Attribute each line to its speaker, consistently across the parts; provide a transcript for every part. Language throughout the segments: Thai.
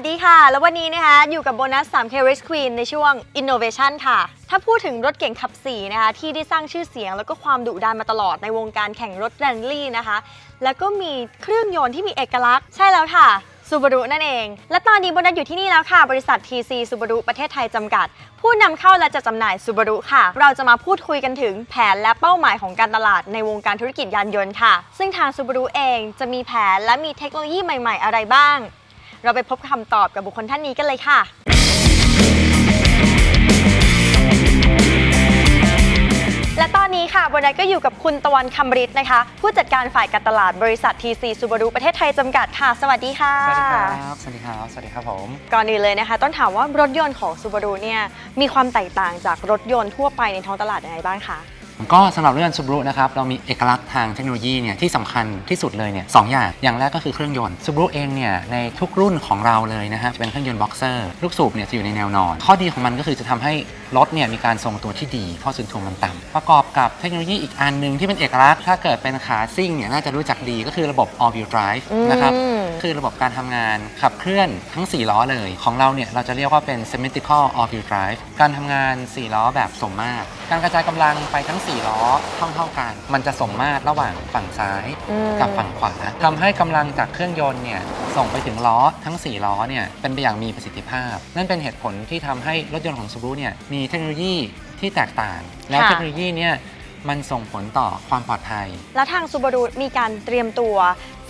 Speaker 1: สดีค่ะ แล้ววันนี้นะคะอยู่กับโบนัส 3K Race Queen ในช่วง Innovation ค่ะ ถ้าพูดถึงรถเก่งขับสีนะคะ ที่ได้สร้างชื่อเสียงแล้วก็ความดุดันมาตลอดในวงการแข่งรถแรลลี่นะคะ แล้วก็มีเครื่องยนต์ที่มีเอกลักษณ์ใช่แล้วค่ะซูบารุนั่นเอง และตอนนี้โบนัสอยู่ที่นี่แล้วค่ะ บริษัท TC ซูบารุประเทศไทยจำกัด ผู้นำเข้าและจัดจำหน่ายซูบารุค่ะ เราจะมาพูดคุยกันถึงแผนและเป้าหมายของการตลาดในวงการธุรกิจยานยนต์ค่ะ ซึ่งทางซูบารุเองจะมีแผนและมีเทคโนโลยีใหม่ ๆ อะไรบ้าง เราไปพบคำตอบกับบุคคลท่านนี้กันเลยค่ะ และตอนนี้ค่ะบนนัทก็อยู่กับคุณตะวันคำริดนะคะ ผู้จัดการฝ่ายการตลาดบริษัท TC ซูบารุประเทศไทยจำกัดค่ะ สวัสดีค่ะ
Speaker 2: สวัสดีครับ สวัสดีครับ สวัสดีครับผม
Speaker 1: ก่อนอื่นเลยนะคะ ต้องถามว่ารถยนต์ของซูบารุเนี่ยมีความแตกต่างจากรถยนต์ทั่วไปในท้องตลาดยังไงบ้างคะ
Speaker 2: ก็สำหรับเรื่องซูบรุนะครับเรามีเอกลักษณ์ทางเทคโนโลยีเนี่ยที่สำคัญที่สุดเลยเนี่ยสองอย่างอย่างแรกก็คือเครื่องยนต์ซูบรุเองเนี่ยในทุกรุ่นของเราเลยนะฮะจะเป็นเครื่องยนต์บ็อกเซอร์ลูกสูบเนี่ยจะอยู่ในแนวนอน ข้อดีของมันก็คือจะทำให้รถเนี่ยมีการทรงตัวที่ดีเพราะศูนย์ถ่วงมันต่ำประกอบกับเทคโนโลยีอีกอันหนึ่งที่เป็นเอกลักษณ์ถ้าเกิดเป็นขาซิ่งเนี่ยน่าจะรู้จักดีก็คือระบบ all wheel drive นะครับ คือระบบการทำงานขับเคลื่อนทั้ง 4 ล้อเลย ของเราเนี่ยเราจะเรียกว่าเป็น symmetrical all wheel drive การทำงาน 4 ล้อแบบสมมาตร การกระจายกำลังไปทั้ง 4 ล้อเท่าเท่าๆกัน มันจะสมมาตรระหว่างฝั่งซ้าย
Speaker 1: อืม
Speaker 2: กับฝั่งขวาทำให้กำลังจากเครื่องยนต์เนี่ยส่งไปถึงล้อทั้ง 4 ล้อเนี่ยเป็นไปอย่างมีประสิทธิภาพ นั่นเป็นเหตุผลที่ทำให้รถยนต์ของ Subaru เนี่ยมีเทคโนโลยีที่แตกต่าง แล้ว
Speaker 1: ค่ะ
Speaker 2: เทคโนโลยีเนี่ยมันส่งผลต่อความปลอดภัย
Speaker 1: แล้วทางซูบารุมีการเตรียมตัว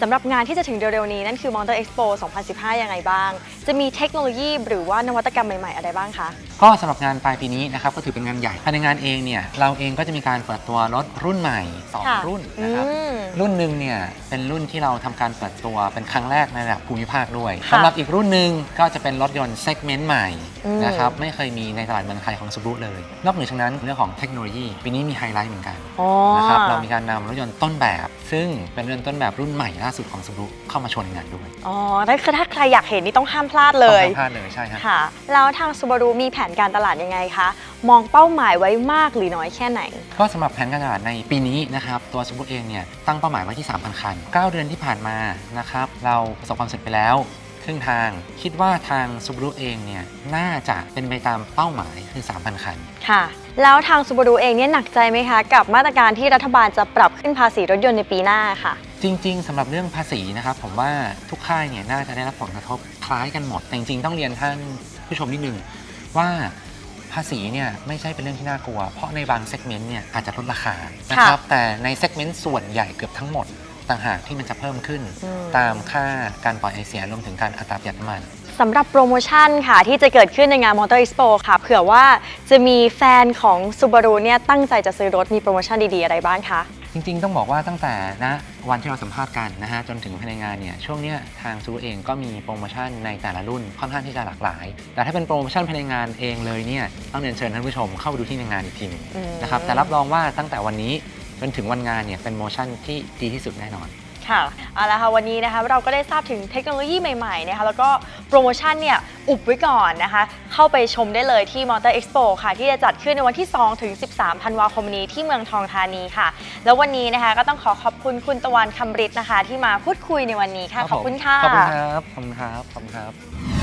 Speaker 1: สำหรับงานที่จะถึงเร็วๆนี้นั่นคือ Motor Expo 2015 ยังไงบ้าง จะมีเทคโนโลยีหรือว่านวัตกรรมใหม่ๆ อะไรบ้างคะ
Speaker 2: ก็สำหรับงานปลายปีนี้นะครับก็ถือเป็นงานใหญ่ภายในงานเองเนี่ยเราเองก็จะมีการเปิดตัวรถรุ่นใหม่
Speaker 1: ค่ะ
Speaker 2: 2 รุ่นนะครับ
Speaker 1: อืม
Speaker 2: รุ่นหนึ่งเนี่ยเป็นรุ่นที่เราทำการเปิดตัวเป็นครั้งแรกในระดับภูมิภาคด้วย
Speaker 1: ค่ะ
Speaker 2: สำหรับอีกรุ่นหนึ่งก็จะเป็นรถยนต์เซกเมนต์ใหม่
Speaker 1: อืม
Speaker 2: นะครับไม่เคยมีในตลาดเมืองไทยของ Subaru เลย นอกเหนือจากนั้นเรื่องของเทคโนโลยีปีนี้มีไฮไลท์เหมือนกัน
Speaker 1: อ๋อ
Speaker 2: นะครับเรามีการนำรถยนต์ต้นแบบ ซึ่งเป็นรถยนต์ต้นแบบรุ่นใหม่ล่าสุดของ Subaru เข้ามาโชว์ในงานด้วย
Speaker 1: อ๋อถ้าคือถ้าใครอยากเห็นนี่ต้องห้ามพลาดเลย
Speaker 2: ต้องห้ามพลาดเลยใช่ครับ
Speaker 1: ค่ะ แล้วทางซูบารุมีแผนการตลาดยังไงคะ มองเป้าหมายไว้มากหรือน้อยแค่ไหน
Speaker 2: ก็สำหรับแผนการตลาดในปีนี้นะครับ ตัวสมบูรเองเนี่ยตั้งเป้าหมายไว้ที่ 3,000 คัน 9 เดือนที่ผ่านมานะครับ เราประสบความสำเร็จไปแล้วครึ่งทาง คิดว่าทางซูบรุเองเนี่ยน่าจะเป็นไปตามเป้าหมายคือ 3,000 คัน
Speaker 1: ค่ะ แล้วทางซูบารุเองเนี่ยหนักใจไหมคะ กับมาตรการที่รัฐบาลจะปรับขึ้นภาษีรถยนต์ในปีหน้าค่ะ
Speaker 2: จริง ๆสำหรับเรื่องภาษีนะครับ ผมว่าทุกค่ายเนี่ยน่าจะได้รับผลกระทบคล้ายกันหมด แต่จริง ๆ ต้องเรียนท่านผู้ชมนิดนึงว่าภาษีเนี่ยไม่ใช่เป็นเรื่องที่น่ากลัว เพราะในบางเซกเมนต์เนี่ยอาจจะลดราคานะครับแต่ในเซกเมนต์ส่วนใหญ่เกือบทั้งหมดต่างหากที่มันจะเพิ่มขึ้น
Speaker 1: อืม
Speaker 2: ตามค่าการปล่อยไอเสียรวมถึงการอัตราประหยัดน้ำมัน
Speaker 1: สำหรับโปรโมชั่นค่ะ ที่จะเกิดขึ้นในงาน Motor Expo ค่ะ เผื่อว่าจะมีแฟนของซูบารุเนี่ยตั้งใจจะซื้อรถมีโปรโมชั่นดีๆ อะไรบ้างคะ
Speaker 2: จริงๆ ต้องบอกว่าตั้งแต่นะวันที่เราสัมภาษณ์กันนะฮะจนถึงภายในงานเนี่ยช่วงเนี้ยทางซูเองก็มีโปรโมชั่นในแต่ละรุ่นค่อนข้างที่จะหลากหลาย แต่ถ้าเป็นโปรโมชั่นภายในงานเองเลยเนี่ยต้องเรียนเชิญท่านผู้ชมเข้าไปดูที่ในงานอีกทีหนึงนะครับแต่รับรองว่าตั้งแต่วันนี้จนถึงวันงานเนี่ยเป็นโปรโมชั่นที่ดีที่สุดแน่นอน
Speaker 1: ค่ะเอาละค่ะวันนี้นะคะเราก็ได้ทราบถึงเทคโนโลยีใหม่ๆนะคะแล้วก็โปรโมชั่นเนี่ยอุบไว้ก่อนนะคะ เข้าไปชมได้เลยที่ Motor Expo ค่ะ ที่จะจัดขึ้นในวันที่ 2 ถึง 13 ธันวาคมนี้ที่เมืองทองธานีค่ะ แล้ววันนี้นะคะก็ต้องขอขอบคุณคุณตะวันคำริดนะคะ ที่มาพูดคุยในวันนี้ค่ะ ขอบคุณค่ะ
Speaker 2: ขอบคุณครับ ขอบคุณครับขอบคุณครับ